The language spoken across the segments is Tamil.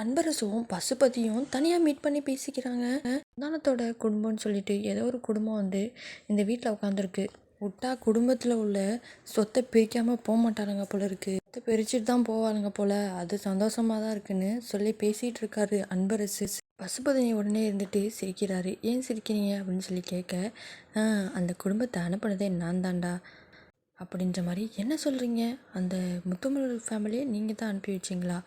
அன்பரசும் பசுபதியும் தனியாக மீட் பண்ணி பேசிக்கிறாங்க. தானத்தோட குடும்பம்னு சொல்லிட்டு ஏதோ ஒரு குடும்பம் வந்து இந்த வீட்டில் உட்காந்துருக்கு விட்டா குடும்பத்தில் உள்ள சொத்தை பிரிக்காமல் போக மாட்டாருங்க போல இருக்கு. சொத்தை பிரிச்சுட்டு தான் போவாளுங்க போல. அது சந்தோஷமாக தான் இருக்குன்னு சொல்லி பேசிகிட்டு இருக்காரு அன்பரசு. பசுபதினி உடனே இருந்துட்டு சிரிக்கிறாரு. ஏன் சிரிக்கிறீங்க? அப்படின்னு சொல்லி கேட்க அந்த குடும்பத்தை அனுப்புனதே நான் தாண்டா அப்படின்ற மாதிரி என்ன சொல்கிறீங்க அந்த முத்துமலர் ஃபேமிலியை நீங்கள் தான் அனுப்பி வச்சிங்களா?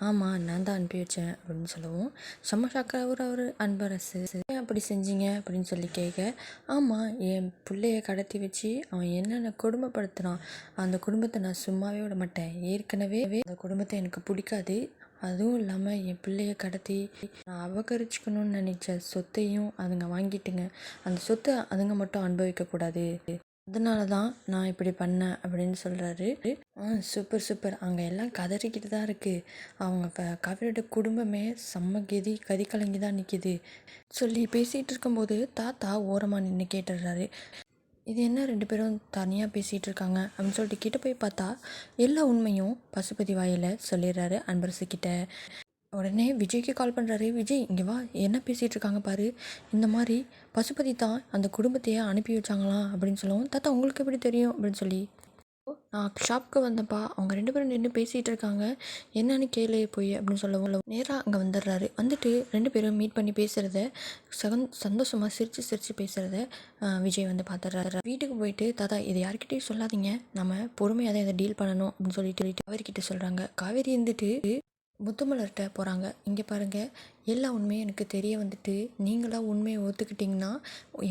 ஆமாம் நான் தான் அனுப்பி வச்சேன் அப்படின்னு சொல்லவும் செம்ம ஷாக்காக அவர் அவர் அன்பரசு ஏன் அப்படி செஞ்சீங்க? அப்படின்னு சொல்லி கேட்க ஆமாம் என் பிள்ளைய கடத்தி வச்சு அவன் என்னென்ன கொடுமைப்படுத்துகிறான் அந்த குடும்பத்தை நான் சும்மாவே விட மாட்டேன். ஏற்கனவே அந்த குடும்பத்தை எனக்கு பிடிக்காது. அதுவும் இல்லாமல் என் பிள்ளைய கடத்தி நான் அபகரிச்சுக்கணும்னு நினச்ச சொத்தையும் அதுங்க வாங்கிட்டுங்க. அந்த சொத்தை அதுங்க மட்டும் அனுபவிக்கக்கூடாது. அதனால தான் நான் இப்படி பண்ணேன் அப்படின்னு சொல்கிறாரு ஆ சூப்பர் சூப்பர் அங்கே எல்லாம் கதறிக்கிட்டு தான் இருக்குது அவங்க இப்போ கவியோட குடும்பமே செம்ம கெதி கதி கலங்கி தான் நிற்கிது சொல்லி பேசிகிட்டு இருக்கும்போது தாத்தா ஓரமாக நின்று கேட்டுடுறாரு. இது என்ன ரெண்டு பேரும் தனியாக பேசிகிட்டு இருக்காங்க அப்படின்னு சொல்லிட்டு கிட்ட போய் பார்த்தா எல்லா உண்மையும் பசுபதி வாயில் சொல்லிடுறாரு அன்பரசு கிட்ட. உடனே விஜய்க்கு கால் பண்ணுறாரு விஜய் இங்கே வா என்ன பேசிகிட்டு இருக்காங்க பாரு. இந்த மாதிரி பசுபதி தான் அந்த குடும்பத்தையே அனுப்பி வச்சாங்களாம் அப்படின்னு சொல்லவும் தாத்தா உங்களுக்கு எப்படி தெரியும்? அப்படின்னு சொல்லி. "ஓ, நான் ஷாப்க்கு வந்தப்பா அவங்க ரெண்டு பேரும் நின்று பேசிகிட்டு இருக்காங்க என்னன்னு கேளு போய் அப்படின்னு சொல்லவும் நேராக அங்கே வந்துடுறாரு. வந்துட்டு ரெண்டு பேரும் மீட் பண்ணி பேசுகிறத சகந் சந்தோஷமாக சிரித்து சிரித்து பேசுகிறத விஜய் வந்து பார்த்துடுறாரு வீட்டுக்கு போயிட்டு தாத்தா இதை யார்கிட்டயும் சொல்லாதீங்க. நம்ம பொறுமையாக தான் இதை டீல் பண்ணணும் அப்படின்னு சொல்லிட்டு சொல்லிட்டு அவர்கிட்ட சொல்கிறாங்க காவேரி இருந்துட்டு முத்துமலர்கிட்ட போகிறாங்க இங்கே பாருங்கள் எல்லா உண்மையும் எனக்கு தெரிய வந்துட்டு நீங்களாக உண்மையை ஒத்துக்கிட்டிங்கன்னா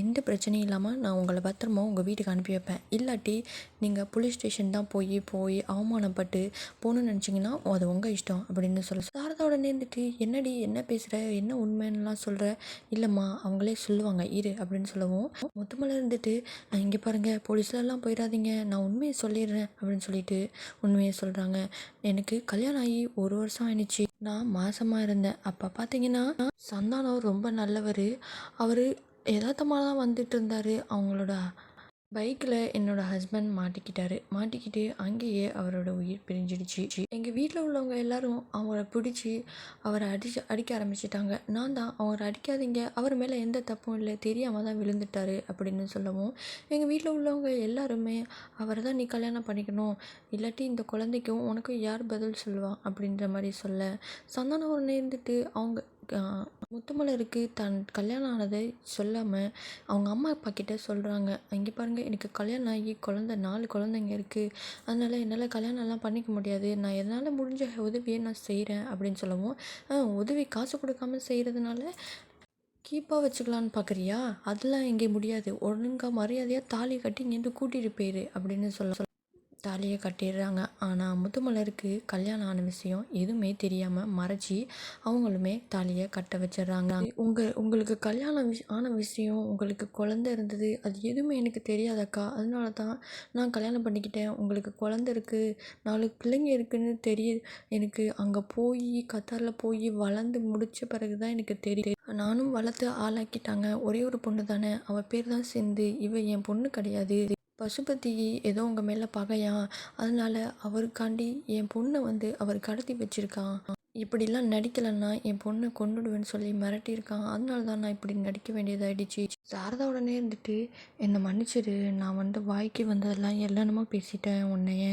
எந்த பிரச்சனையும் இல்லாமல் நான் உங்களை பத்திரமா உங்கள் வீட்டுக்கு அனுப்பி வைப்பேன். இல்லாட்டி நீங்கள் போலீஸ் ஸ்டேஷன் தான் போய் போய் அவமானப்பட்டு போகணும்னு நினச்சிங்கன்னா அது உங்கள் இஷ்டம் அப்படின்னு சொல்ல சாரதா உடனே இருந்துட்டு என்னடி என்ன பேசுகிற என்ன உண்மைன்னுலாம் சொல்கிற இல்லைம்மா அவங்களே சொல்லுவாங்க இரு அப்படின்னு சொல்லவும். மொத்தமாக இருந்துட்டு இங்கே பாருங்கள் போலீஸ்லலாம் போயிடாதீங்க நான் உண்மையை சொல்லிடுறேன் அப்படின்னு சொல்லிட்டு உண்மையை சொல்கிறாங்க எனக்கு கல்யாணம் ஆகி ஒரு வருஷம் ஆயிடுச்சு. நான் மாசமாக இருந்தேன். அப்போ பார்த்தீங்க பார்த்தீங்கன்னா சந்தானம் ரொம்ப நல்லவர். அவர் யதார்த்தமாக தான் வந்துட்டு இருந்தார் அவங்களோட பைக்கில் என்னோட ஹஸ்பண்ட் மாட்டிக்கிட்டாரு. மாட்டிக்கிட்டு அங்கேயே அவரோட உயிர் பிரிஞ்சிடுச்சு. எங்கள் வீட்டில் உள்ளவங்க எல்லாரும் அவரை பிடிச்சி அவரை அடிச்சு அடிக்க ஆரம்பிச்சிட்டாங்க. நான் தான் அவரை அடிக்காதீங்க. அவர் மேலே எந்த தப்பும் இல்லை. தெரியாமல் தான் விழுந்துட்டாரு அப்படின்னு சொல்லவும் எங்கள் வீட்டில் உள்ளவங்க எல்லாருமே அவரை தான் நீ கல்யாணம் பண்ணிக்கணும். இல்லாட்டி இந்த குழந்தைக்கும் உனக்கும் யார் பதில் சொல்லுவா? அப்படின்ற மாதிரி சொல்ல சந்தானம் ஒரு நேர்ந்துட்டு அவங்க முத்துமலருக்கு தன் கல்யாணம் ஆனதை சொல்லாமல் அவங்க அம்மா அப்பா கிட்டே சொல்கிறாங்க இங்கே பாருங்கள் எனக்கு கல்யாணம் ஆகி குழந்த நாலு குழந்தைங்க இருக்குது அதனால் என்னால் கல்யாணம்லாம் பண்ணிக்க முடியாது. நான் என்னால் முடிஞ்ச உதவியை நான் செய்கிறேன் அப்படின்னு சொல்லவும் உதவி காசு கொடுக்காம செய்கிறதுனால கீப்பாக வச்சுக்கலான்னு பார்க்குறியா அதெல்லாம் இங்கே முடியாது. ஒழுங்கா மரியாதையாக தாலி கட்டி இங்கேருந்து கூட்டிகிட்டு போயிரு அப்படின்னு சொல்ல தாலியை கட்டிடுறாங்க. ஆனால் முத்துமலருக்கு கல்யாணம் ஆன விஷயம் எதுவுமே தெரியாமல் மறைச்சி அவங்களுமே தாலியை கட்ட வச்சிடுறாங்க. உங்கள் உங்களுக்கு கல்யாணம் விஷ் ஆன விஷயம் உங்களுக்கு குழந்த இருந்தது அது எதுவுமே எனக்கு தெரியாதக்கா. அதனால தான் நான் கல்யாணம் பண்ணிக்கிட்டேன். உங்களுக்கு குழந்த இருக்குது நாலு பிள்ளைங்க இருக்குன்னு தெரிய எனக்கு அங்கே போய் கத்தாரில் போய் வளர்ந்து முடித்த பிறகு தான் எனக்கு தெரியும் நானும் வளர்த்து ஆளாக்கிட்டாங்க. ஒரே ஒரு பொண்ணு தானே அவள் பேர் தான் சிந்து. இவ என் பொண்ணு கிடையாது. பசுபதி ஏதோ உங்கள் மேலே பகையா? அதனால அவருக்காண்டி என் பொண்ணை வந்து அவர் கடத்தி வச்சிருக்கான். இப்படிலாம் நடிக்கலைன்னா என் பொண்ணை கொண்டுடுவேன்னு சொல்லி மிரட்டியிருக்கான். அதனால தான் நான் இப்படி நடிக்க வேண்டியதாகிடுச்சு சாரதா உடனே இருந்துட்டு என்னை மன்னிச்சிடு நான் வந்து வாய்க்கு வந்ததெல்லாம் எல்லாமே பேசிட்டேன். உன்னைய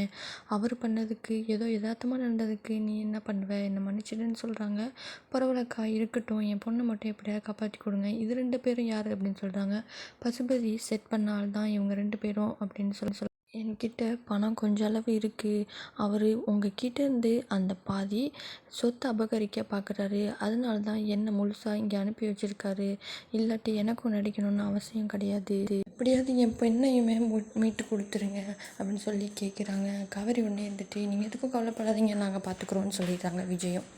அவர் பண்ணதுக்கு ஏதோ யதார்த்தமாக நடந்ததுக்கு நீ என்ன பண்ணுவ? என்னை மன்னிச்சிடுன்னு சொல்கிறாங்க பரவாயில்லக்கா இருக்கட்டும். என் பொண்ணை மட்டும் எப்படியாவது காப்பாற்றி கொடுங்க. இது ரெண்டு பேரும் யார்? அப்படின்னு சொல்கிறாங்க பசுபதி செட் பண்ண ஆள் தான் இவங்க ரெண்டு பேரும் அப்படின்னு சொல்லி சொல் என்கிட்ட பணம் கொஞ்ச அளவு இருக்குது அவர் உங்ககிட்ட இருந்து அந்த பாதி சொத்தை அபகரிக்க பார்க்குறாரு அதனால தான் என்னை முழுசாக இங்கே அனுப்பி வச்சிருக்காரு. இல்லாட்டி எனக்கும் நடிக்கணும்னு அவசியம் கிடையாது. எப்படியாவது என் பெண்ணையுமே மீட்டு கொடுத்துருங்க அப்படின்னு சொல்லி கேட்குறாங்க காவேரி ஒன்றே இருந்துட்டு நீங்கள் எதுக்கும் கவலைப்படாதீங்க. நாங்கள் பார்த்துக்குறோன்னு சொல்லிடுறாங்க விஜயம்.